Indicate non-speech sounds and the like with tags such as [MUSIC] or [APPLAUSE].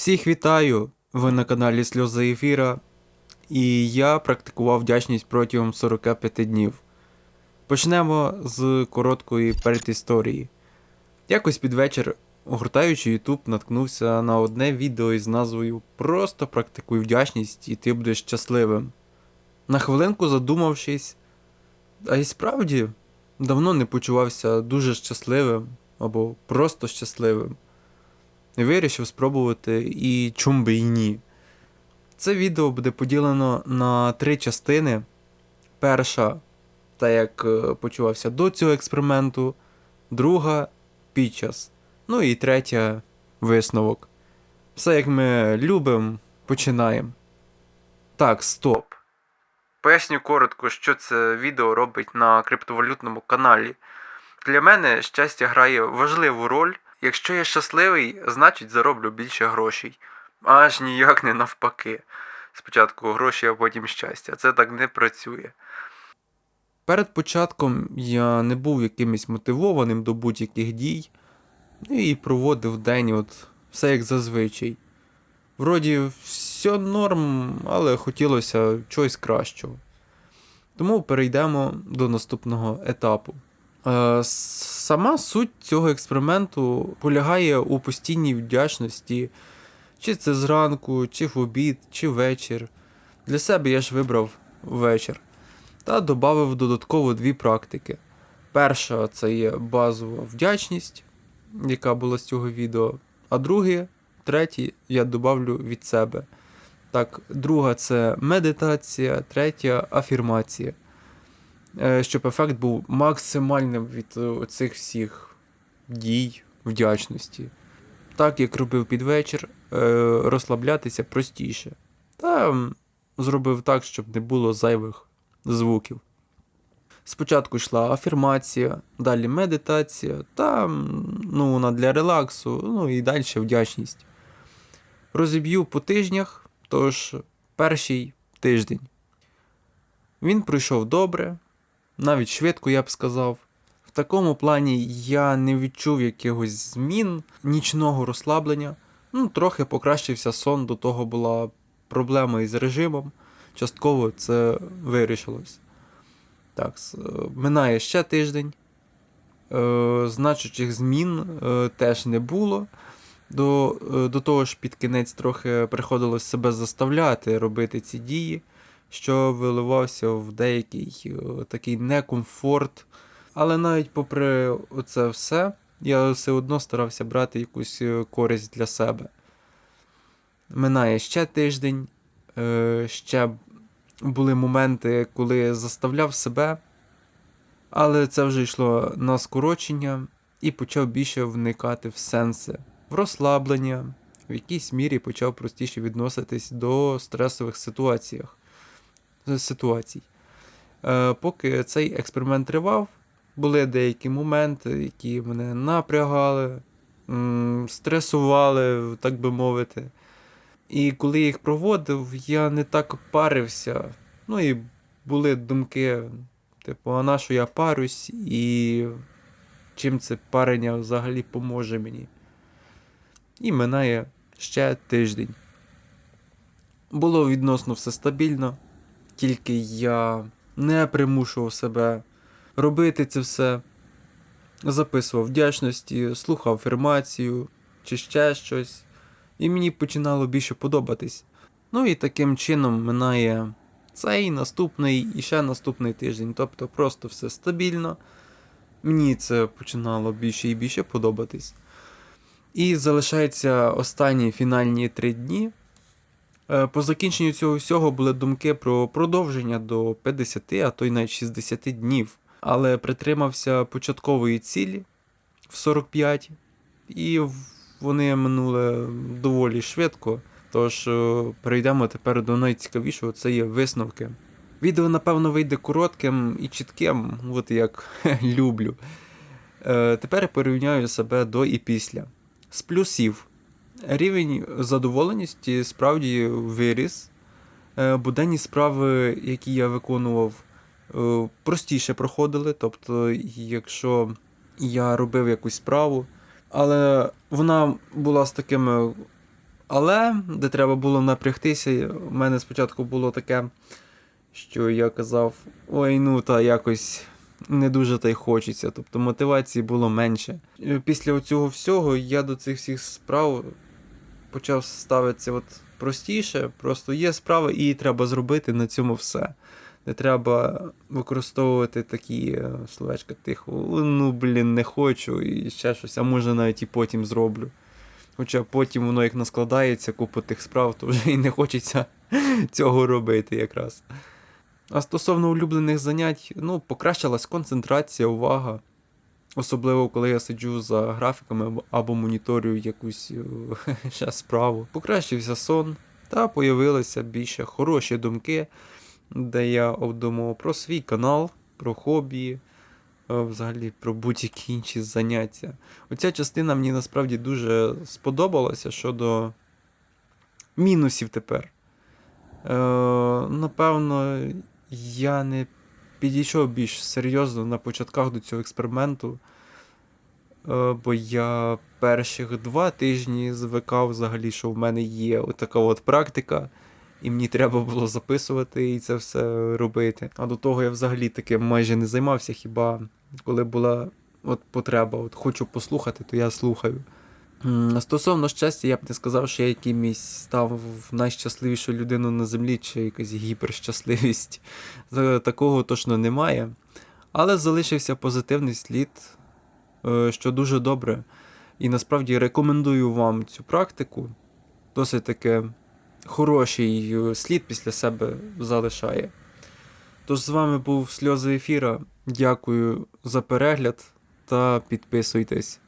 Всіх вітаю! Ви на каналі Сльози Ефіра. І я практикував вдячність протягом 45 днів. Почнемо з короткої передісторії. Якось під вечір, огортаючи YouTube, наткнувся на одне відео із назвою Просто практикуй вдячність і ти будеш щасливим. На хвилинку задумавшись, а й справді давно не почувався дуже щасливим або просто щасливим. Вирішив спробувати і чом би і ні. Це відео буде поділено на три частини. Перша, та як е, почувався до цього експерименту, друга під час. Ну і третя висновок. Все як ми любимо, починаємо. Так, стоп. Поясню коротко, що це відео робить на криптовалютному каналі. Для мене щастя грає важливу роль. Якщо я щасливий, значить зароблю більше грошей. Аж ніяк не навпаки. Спочатку гроші, а потім щастя. Це так не працює. Перед початком я не був якимось мотивованим до будь-яких дій ну і проводив день от все як зазвичай. Вроді, все норм, але хотілося чогось кращого. Тому перейдемо до наступного етапу. Е, Сама суть цього експерименту полягає у постійній вдячності, чи це зранку, чи в обід, чи вечір. Для себе я ж вибрав вечір та додав додатково дві практики. Перша це є базова вдячність, яка була з цього відео, а друге, третє я добавлю від себе. Так, друга це медитація, третя афірмація. Е, щоб ефект був максимальним від е, цих всіх дій вдячності. Так як робив під вечір, е, розслаблятися простіше. Та зробив так, щоб не було зайвих звуків. Спочатку йшла афірмація, далі медитація, та ну, вона для релаксу, ну і далі вдячність. Розіб'ю по тижнях, тож перший тиждень. Він пройшов добре, навіть швидко, я б сказав. В такому плані я не відчув якихось змін, нічного розслаблення. Ну, трохи покращився сон, до того була проблема із режимом. Частково це вирішилось. Так, е, минає ще тиждень. Е, значучих змін е, теж не було. До, е, до того ж, під кінець трохи приходилось себе заставляти робити ці дії що виливався в деякий е, такий некомфорт. Але навіть попри це все, я все одно старався брати якусь е, користь для себе. Минає ще тиждень, е, ще були моменти, коли заставляв себе, але це вже йшло на скорочення і почав більше вникати в сенси, в розслаблення, в якійсь мірі почав простіше відноситись до стресових ситуаціях ситуацій. Е, поки цей експеримент тривав, були деякі моменти, які мене напрягали, стресували, так би мовити. І коли я їх проводив, я не так парився. Ну і були думки, типу, а на що я парюсь, і чим це парення взагалі поможе мені. І минає ще тиждень. Було відносно все стабільно тільки я не примушував себе робити це все, записував вдячності, слухав афірмацію чи ще щось, і мені починало більше подобатись. Ну і таким чином минає цей наступний і ще наступний тиждень. Тобто просто все стабільно. Мені це починало більше і більше подобатись. І залишаються останні фінальні три дні. Е, По закінченню цього всього були думки про продовження до 50, а то й навіть 60 днів. Але притримався початкової цілі в 45, і вони минули доволі швидко. Тож е, перейдемо тепер до найцікавішого, це є висновки. Відео, напевно, вийде коротким і чітким, от як [LAUGHS] люблю. Е, Тепер порівняю себе до і після. З плюсів. Рівень задоволеності справді виріс. Е, Буденні справи, які я виконував, е, простіше проходили. Тобто, якщо я робив якусь справу, але вона була з такими Але де треба було напрягтися, у мене спочатку було таке, що я казав: ой, ну та якось не дуже та й хочеться. Тобто мотивації було менше. Е, Після цього всього я до цих всіх справ почав ставитися от простіше. Просто є справа, і її треба зробити на цьому все. Не треба використовувати такі е, словечка тихо, ну блін, не хочу, і ще щось, а може навіть і потім зроблю. Хоча потім воно як наскладається, купа тих справ, то вже і не хочеться [LAUGHS] цього робити якраз. А стосовно улюблених занять, ну, покращилась концентрація, увага. Особливо, коли я сиджу за графіками або- моніторю якусь е, [LAUGHS] ще справу. Покращився сон, та появилися більше хороші думки, де я обдумував про свій канал, про хобі, е, взагалі про будь-які інші заняття. Оця частина мені насправді дуже сподобалася щодо мінусів тепер. Е, напевно, я не підійшов більш серйозно на початках до цього експерименту, е, бо я перших два тижні звикав взагалі, що в мене є така от практика, і мені треба було записувати і це все робити. А до того я взагалі таким майже не займався, хіба коли була от потреба, от хочу послухати, то я слухаю. Стосовно щастя, я б не сказав, що я якимось став найщасливішою людиною на землі, чи якась гіперщасливість. Такого точно немає. Але залишився позитивний слід, е, що дуже добре. І насправді рекомендую вам цю практику. Досить таки хороший е, слід після себе залишає. Тож з вами був Сльози Ефіра. Дякую за перегляд та підписуйтесь.